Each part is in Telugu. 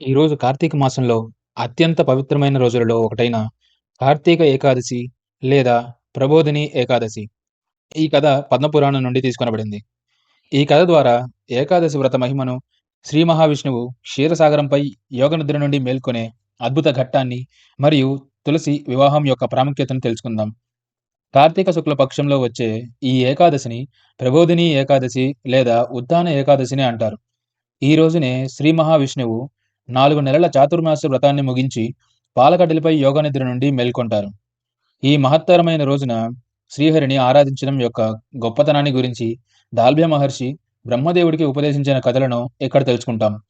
ఈరోజు కార్తీక మాసంలో అత్యంత పవిత్రమైన రోజులలో ఒకటైన కార్తీక ఏకాదశి లేదా ప్రబోధిని ఏకాదశి. ఈ కథ పద్మపురాణం నుండి తీసుకొనబడింది. ఈ కథ ద్వారా ఏకాదశి వ్రత మహిమను శ్రీ మహావిష్ణువు క్షీరసాగరంపై యోగనిద్ర నుండి మేల్కొనే అద్భుత ఘట్టాన్ని మరియు తులసి వివాహం యొక్క ప్రాముఖ్యతను తెలుసుకుందాం. కార్తీక శుక్ల పక్షంలో వచ్చే ఈ ఏకాదశిని ప్రబోధిని ఏకాదశి లేదా ఉత్థాన ఏకాదశిని అంటారు. ఈ రోజునే శ్రీ మహావిష్ణువు నాలుగు నెలల చాతుర్మాస వ్రతాన్ని ముగించి పాలకడలిపై యోగనిద్ర నుండి మేల్కొంటారు. ఈ మహత్తరమైన రోజున శ్రీహరిని ఆరాధించడం యొక్క గొప్పతనాన్ని గురించి దాల్భ్య మహర్షి బ్రహ్మదేవుడికి ఉపదేశించిన కథలను ఇక్కడ తెలుసుకుంటాం.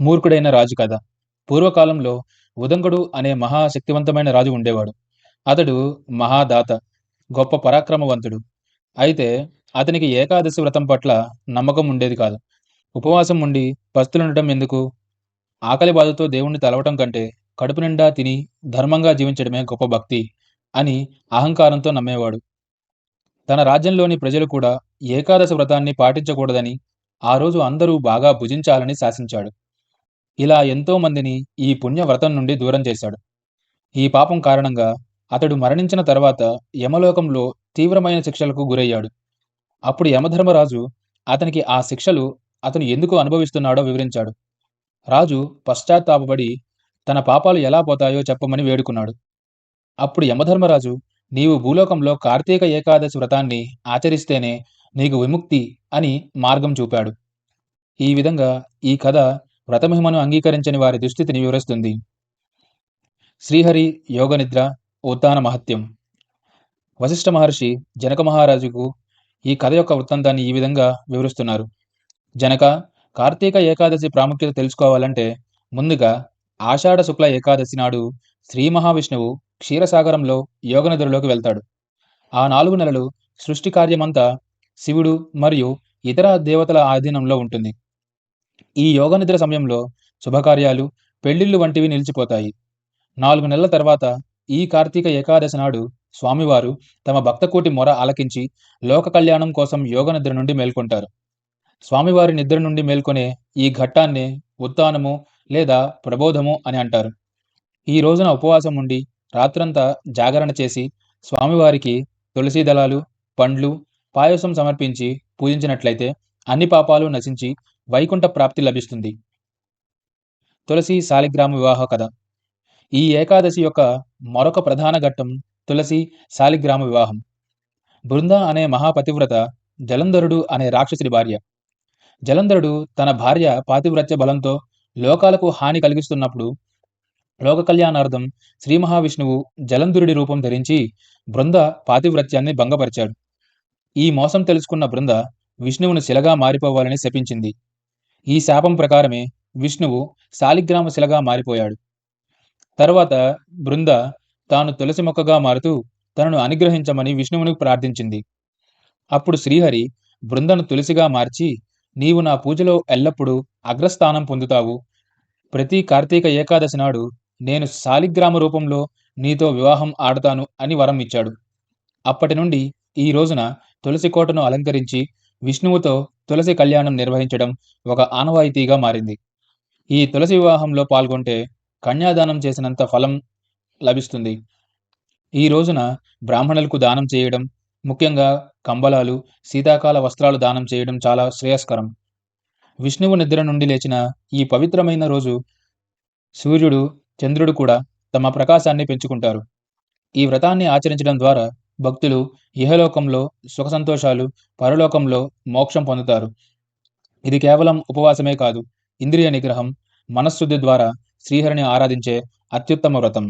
మూర్ఖుడైన రాజు కథ. పూర్వకాలంలో ఉదంకుడు అనే మహాశక్తివంతమైన రాజు ఉండేవాడు. అతడు మహాదాత గొప్ప పరాక్రమవంతుడు. అయితే అతనికి ఏకాదశి వ్రతం పట్ల నమ్మకం ఉండేది కాదు. ఉపవాసం ఉండి పస్తులుండటం ఎందుకు? ఆకలి బాధతో దేవుణ్ణి తలవటం కంటే కడుపు నిండా తిని ధర్మంగా జీవించడమే గొప్ప భక్తి అని అహంకారంతో నమ్మేవాడు. తన రాజ్యంలోని ప్రజలు కూడా ఏకాదశ వ్రతాన్ని పాటించకూడదని ఆ రోజు అందరూ బాగా భుజించాలని శాసించాడు. ఇలా ఎంతో మందిని ఈ పుణ్య వ్రతం నుండి దూరం చేశాడు. ఈ పాపం కారణంగా అతడు మరణించిన తర్వాత యమలోకంలో తీవ్రమైన శిక్షలకు గురయ్యాడు. అప్పుడు యమధర్మరాజు అతనికి ఆ శిక్షలు అతను ఎందుకు అనుభవిస్తున్నాడో వివరించాడు. రాజు పశ్చాత్తాపడి తన పాపాలు ఎలా పోతాయో చెప్పమని వేడుకున్నాడు. అప్పుడు యమధర్మరాజు నీవు భూలోకంలో కార్తీక ఏకాదశి వ్రతాన్ని ఆచరిస్తేనే నీకు విముక్తి అని మార్గం చూపాడు. ఈ విధంగా ఈ కథ వ్రతమహిమను అంగీకరించని వారి దుస్థితిని వివరిస్తుంది. శ్రీహరి యోగనిద్ర ఉత్తాన మహత్యం. వశిష్ఠ మహర్షి జనక మహారాజుకు ఈ కథ యొక్క వృత్తాంతాన్ని ఈ విధంగా వివరిస్తున్నారు. జనక కార్తీక ఏకాదశి ప్రాముఖ్యత తెలుసుకోవాలంటే ముందుగా ఆషాఢ శుక్ల ఏకాదశి నాడు శ్రీ మహావిష్ణువు క్షీరసాగరంలో యోగనిద్రలోకి వెళ్తాడు. ఆ నాలుగు నెలలు సృష్టి కార్యమంతా శివుడు మరియు ఇతర దేవతల ఆధీనంలో ఉంటుంది. ఈ యోగనిద్ర సమయంలో శుభకార్యాలు పెళ్ళిళ్ళు వంటివి నిలిచిపోతాయి. నాలుగు నెలల తర్వాత ఈ కార్తీక ఏకాదశి నాడు స్వామివారు తమ భక్తకోటి మొర ఆలకించి లోక కళ్యాణం కోసం యోగనిద్ర నుండి మేల్కొంటారు. స్వామివారి నిద్ర నుండి మేల్కొనే ఈ ఘట్టాన్ని ఉత్తానము లేదా ప్రబోధము అని అంటారు. ఈ రోజున ఉపవాసం ఉండి రాత్రంతా జాగరణ చేసి స్వామివారికి తులసి దళాలు పండ్లు పాయసం సమర్పించి పూజించినట్లయితే అన్ని పాపాలు నశించి వైకుంఠ ప్రాప్తి లభిస్తుంది. తులసి శాలిగ్రామ వివాహ కథ. ఈ ఏకాదశి యొక్క మరొక ప్రధాన ఘట్టం తులసి శాలిగ్రామ వివాహం. బృంద అనే మహాపతివ్రత జలంధరుడు అనే రాక్షసుడి భార్య. జలంధరుడు తన భార్య పాతివ్రత్య బలంతో లోకాలకు హాని కలిగిస్తున్నప్పుడు లోక కళ్యాణార్థం శ్రీ మహావిష్ణువు జలంధరుడి రూపం ధరించి బృంద పాతివ్రత్యాన్ని భంగపరిచాడు. ఈ మోసం తెలుసుకున్న బృంద విష్ణువును శిలగా మారిపోవాలని శపించింది. ఈ శాపం ప్రకారమే విష్ణువు శాలిగ్రామ శిలగా మారిపోయాడు. తర్వాత బృంద తాను తులసి మొక్కగా మారుతూ తనను అనుగ్రహించమని విష్ణువుని ప్రార్థించింది. అప్పుడు శ్రీహరి బృందను తులసిగా మార్చి నీవు నా పూజలో ఎల్లప్పుడూ అగ్రస్థానం పొందుతావు. ప్రతి కార్తీక ఏకాదశి నాడు నేను శాలిగ్రామ రూపంలో నీతో వివాహం ఆడతాను అని వరం ఇచ్చాడు. అప్పటి నుండి ఈ రోజున తులసి కోటను అలంకరించి విష్ణువుతో తులసి కళ్యాణం నిర్వహించడం ఒక ఆనవాయితీగా మారింది. ఈ తులసి వివాహంలో పాల్గొంటే కన్యాదానం చేసినంత ఫలం లభిస్తుంది. ఈ రోజున బ్రాహ్మణులకు దానం చేయడం ముఖ్యంగా కంబలాలు శీతాకాల వస్త్రాలు దానం చేయడం చాలా శ్రేయస్కరం. విష్ణువు నిద్ర నుండి లేచిన ఈ పవిత్రమైన రోజు సూర్యుడు చంద్రుడు కూడా తమ ప్రకాశాన్ని పెంచుకుంటారు. ఈ వ్రతాన్ని ఆచరించడం ద్వారా భక్తులు ఇహలోకంలో సుఖ సంతోషాలు పరలోకంలో మోక్షం పొందుతారు. ఇది కేవలం ఉపవాసమే కాదు ఇంద్రియ నిగ్రహం మనశ్శుద్ధి ద్వారా శ్రీహరిని ఆరాధించే అత్యుత్తమ వ్రతం.